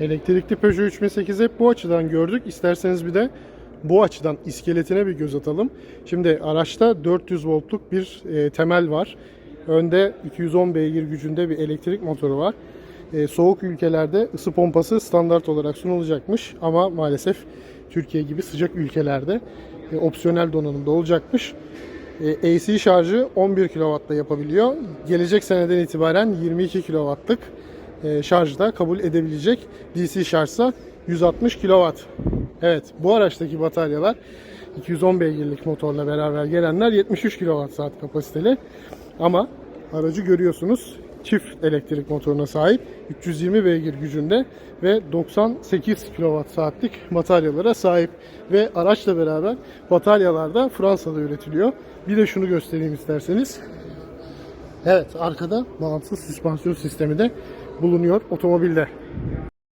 Elektrikli Peugeot 3008 hep bu açıdan gördük. İsterseniz bir de bu açıdan iskeletine bir göz atalım. Şimdi araçta 400 voltluk bir e, temel var. Önde 210 beygir gücünde bir elektrik motoru var. E, soğuk ülkelerde ısı pompası standart olarak sunulacakmış ama maalesef Türkiye gibi sıcak ülkelerde e, opsiyonel donanımda olacakmış. E, AC şarjı 11 kW'da yapabiliyor. Gelecek seneden itibaren 22 kW'lık şarjda kabul edebilecek. DC şarjsa 160 kW. Evet bu araçtaki bataryalar 210 beygirlik motorla beraber gelenler 73 kWh kapasiteli. Ama aracı görüyorsunuz çift elektrik motoruna sahip 320 beygir gücünde ve 98 kWh bataryalara sahip ve araçla beraber bataryalar da Fransa'da üretiliyor. Bir de şunu göstereyim isterseniz. Evet arkada bağımsız süspansiyon sistemi de bulunuyor otomobilde.